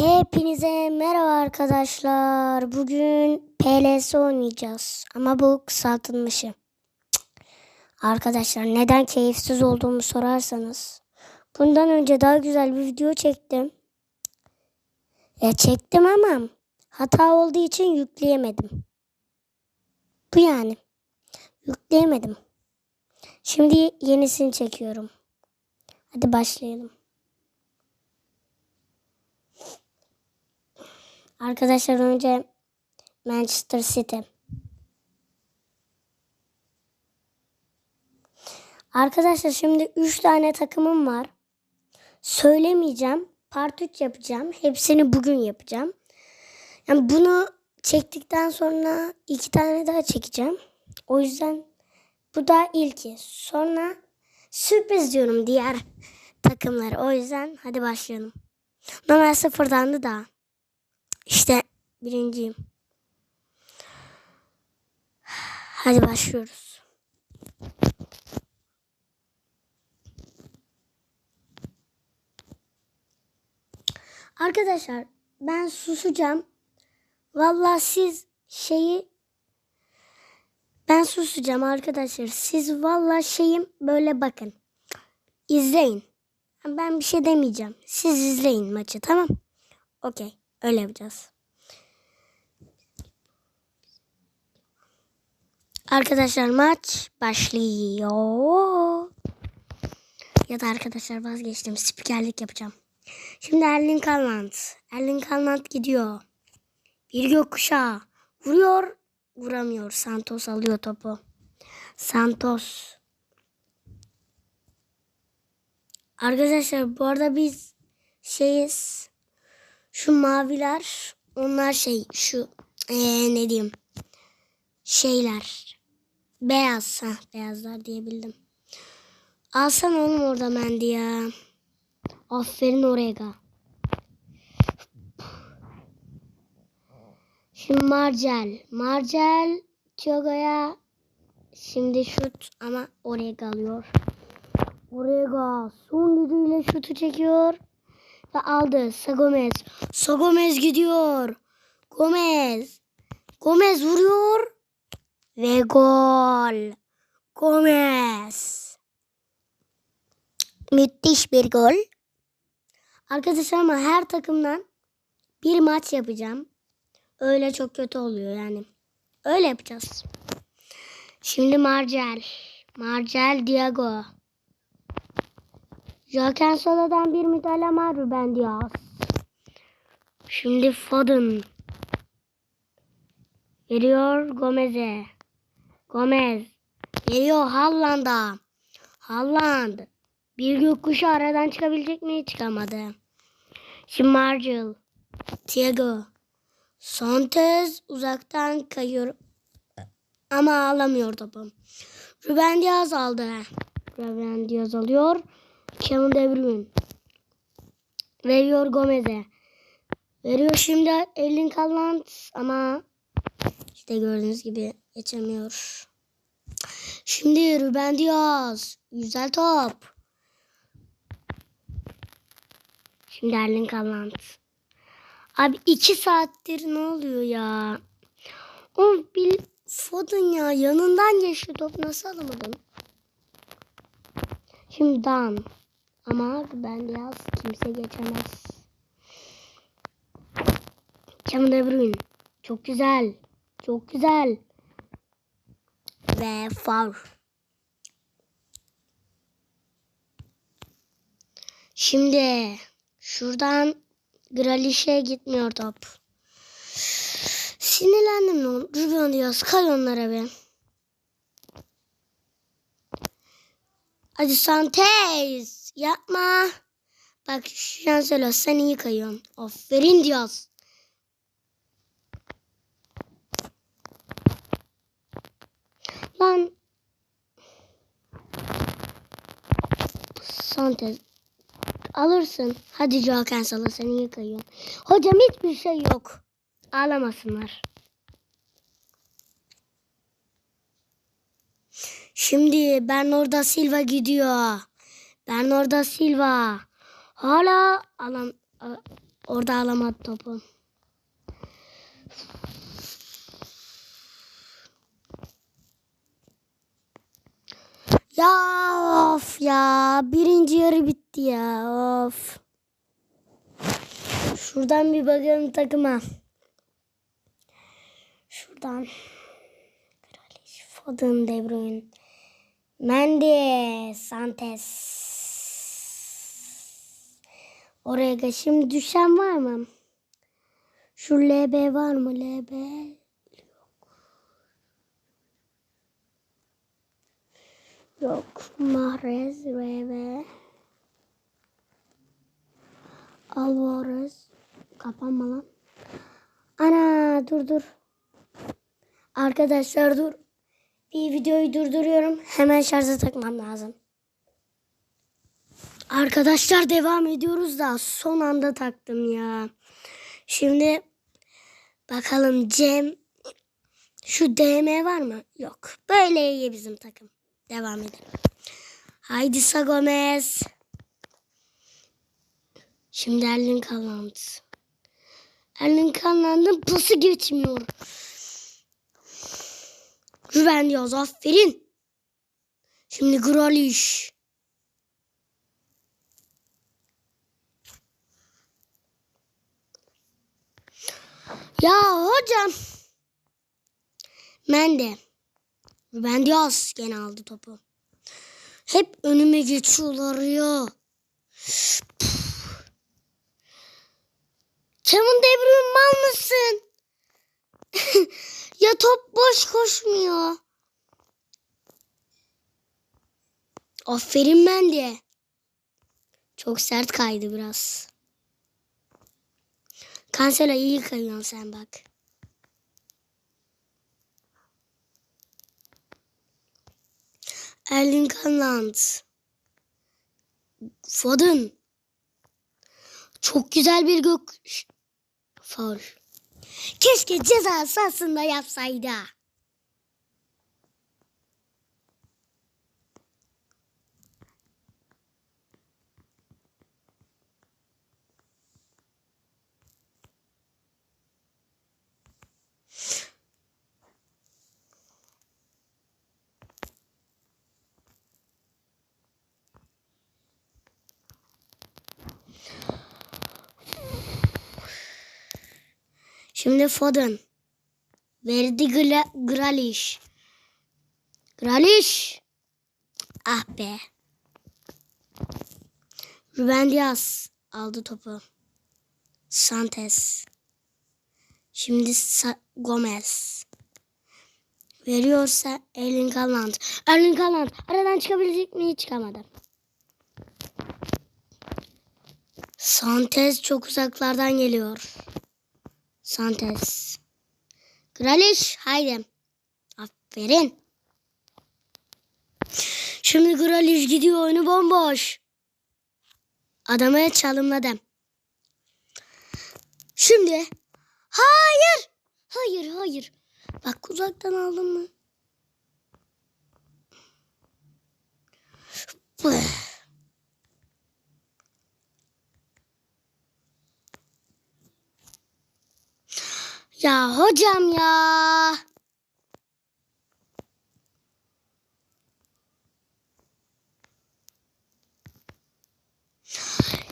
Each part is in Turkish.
Hepinize merhaba arkadaşlar. Bugün PLS oynayacağız. Ama bu kısaltılmışı. Arkadaşlar neden keyifsiz olduğumu sorarsanız. Bundan önce daha güzel bir video çektim. Ya çektim ama hata olduğu için yükleyemedim. Bu yani. Yükleyemedim. Şimdi yenisini çekiyorum. Hadi başlayalım. Arkadaşlar önce Manchester City. Arkadaşlar şimdi 3 tane takımım var. Söylemeyeceğim. Part 3 yapacağım. Hepsini bugün yapacağım. Yani bunu çektikten sonra iki tane daha çekeceğim. O yüzden bu da ilki. Sonra sürpriz diyorum diğer takımları. O yüzden hadi başlayalım. Normal sıfırdandı da. İşte birinciyim. Hadi başlıyoruz. Arkadaşlar ben susacağım. Vallahi siz şeyi ben susacağım arkadaşlar. Siz vallahi şeyim böyle bakın. İzleyin. Ben bir şey demeyeceğim. Siz izleyin maçı tamam? Okey. Öyle yapacağız. Arkadaşlar maç başlıyor. Ya da arkadaşlar vazgeçtim. Spikerlik yapacağım. Şimdi Erling Haaland. Erling Haaland gidiyor. Bir gökkuşağı. Vuruyor. Vuramıyor. Santos alıyor topu. Santos. Arkadaşlar bu arada biz şeyiz. Şu maviler onlar şey şu ee, ne diyeyim şeyler beyaz ha beyazlar diyebildim. Alsana oğlum orada Mendi ya. Aferin Orega. Şimdi Marcel. Marcel Tiogo'ya şimdi şut ama Orega alıyor. Orega son gücüyle şutu çekiyor. Ve aldı. Sagomez. Sagomez gidiyor. Gomez. Gomez vuruyor. Ve gol. Gomez. Müthiş bir gol. Arkadaşlar ama her takımdan bir maç yapacağım. Öyle çok kötü oluyor yani. Öyle yapacağız. Şimdi Marcel. Marcel Diago. Joaquin Sola'dan bir müdahale var Ruben Diaz. Şimdi Foden. Veriyor Gomez'e. Gomez. Veriyor Haaland'a. Haaland. Bir gökkuşağı aradan çıkabilecek mi? Çıkamadı. Şimdi Marcel. Thiago. Santos uzaktan kayıyor. Ama alamıyor topu. Ruben Diaz aldı. Ruben Diaz alıyor. Kevin De Bruyne. Veriyor Gomez'e. Veriyor şimdi Erling Haaland ama işte gördüğünüz gibi geçemiyor. Şimdi Ruben Diaz. Güzel top. Şimdi Erling Haaland. Abi iki saattir ne oluyor ya? O bir Foden ya yanından geçti top nasıl alamadın? Şimdi Dan. Ama ben yaz kimse geçemez. Kevin De. Çok güzel. Çok güzel. Ve foul. Şimdi şuradan Gralish'e gitmiyor top. Sinirlendim lan. Ruben Diaz kay onlara be. Hadi Santes yapma. Bak Şansölö sen iyi kayıyorsun. Aferin Diaz. Lan Santes alırsın. Hadi Joaquin Sala sen iyi kayıyorsun. Hocam hiçbir şey yok. Ağlamasınlar. Şimdi Bernardo Silva gidiyor. Bernardo Silva. Hala alam, a- Orada alamadı topu. Ya of ya. Birinci yarı bitti ya. Of. Şuradan bir bakalım takıma. Şuradan. Kraliç, Foden, De Bruyne. Mendy, Santes. Oraya geç. Düşen var mı? Şu LB var mı? LB yok. Mahrez, RB. Alvarez. Kapanma lan. Ana dur dur. Arkadaşlar dur. Bir videoyu durduruyorum. Hemen şarja takmam lazım. Arkadaşlar devam ediyoruz da son anda taktım ya. Şimdi bakalım Cem şu DM var mı? Yok. Böyle iyi bizim takım. Devam edelim. Haydi Sagomez. Şimdi Erling Haaland. Erling Haaland'ın pası geçmiyor. Ruben Diaz aferin. Şimdi Grealish. Ya hocam. Mende. Ruben Diaz gene aldı topu. Hep önüme geçiyorlar ya. Kevin De Bruyne mal mısın? ya top boş koşmuyor. Aferin ben de. Çok sert kaydı biraz. Kansela iyi kayıyorsun sen bak. Erling Haaland. Foden. Çok güzel bir gök... Faul. Keşke ceza sahasında yapsaydı. Şimdi Foden. Verdi Gla Gralish. Gralish. Ah be. Ruben Diaz aldı topu. Santes. Şimdi Sa Gomez. Veriyorsa Erling Haaland. Erling Haaland aradan çıkabilecek mi? Çıkamadı. Santes çok uzaklardan geliyor. Santes. Gralish haydi. Aferin. Şimdi Gralish gidiyor oyunu bomboş. Adamı çalımladım. Şimdi. Hayır. Hayır hayır. Bak uzaktan aldım mı? Ya hocam ya.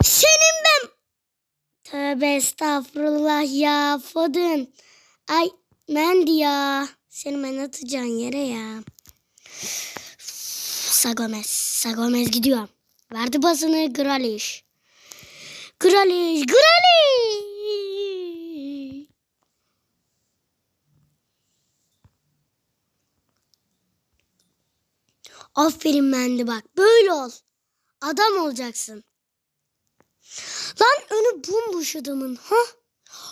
Senin ben. Tövbe estağfurullah ya Fodun. Ay Mendi ya. Seni ben atacağın yere ya. Sagomez. Sagomez gidiyor. Verdi basını Gralish. Gralish. Gralish. Aferin Mendi bak. Böyle ol. Adam olacaksın. Lan önü bomboş adamın. Ha?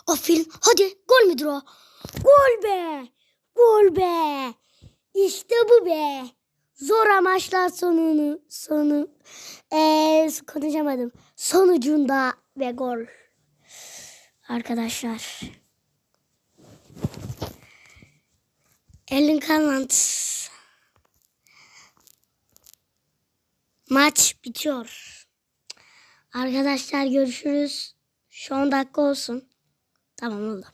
Aferin. Hadi gol müdür o? Gol be. Gol be. İşte bu be. Zor amaçlar sonunu sonu ee, konuşamadım. Sonucunda ve gol. Arkadaşlar. Erling Haaland. Maç bitiyor. Arkadaşlar görüşürüz. Şu 10 dakika olsun. Tamam oldu.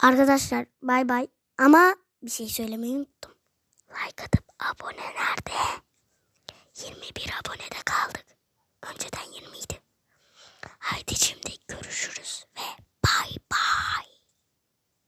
Arkadaşlar bay bay. Ama bir şey söylemeyi unuttum. Like atıp abone nerede? 21 abonede kaldık. Önceden 20 idi. Haydi şimdi görüşürüz ve bay bay.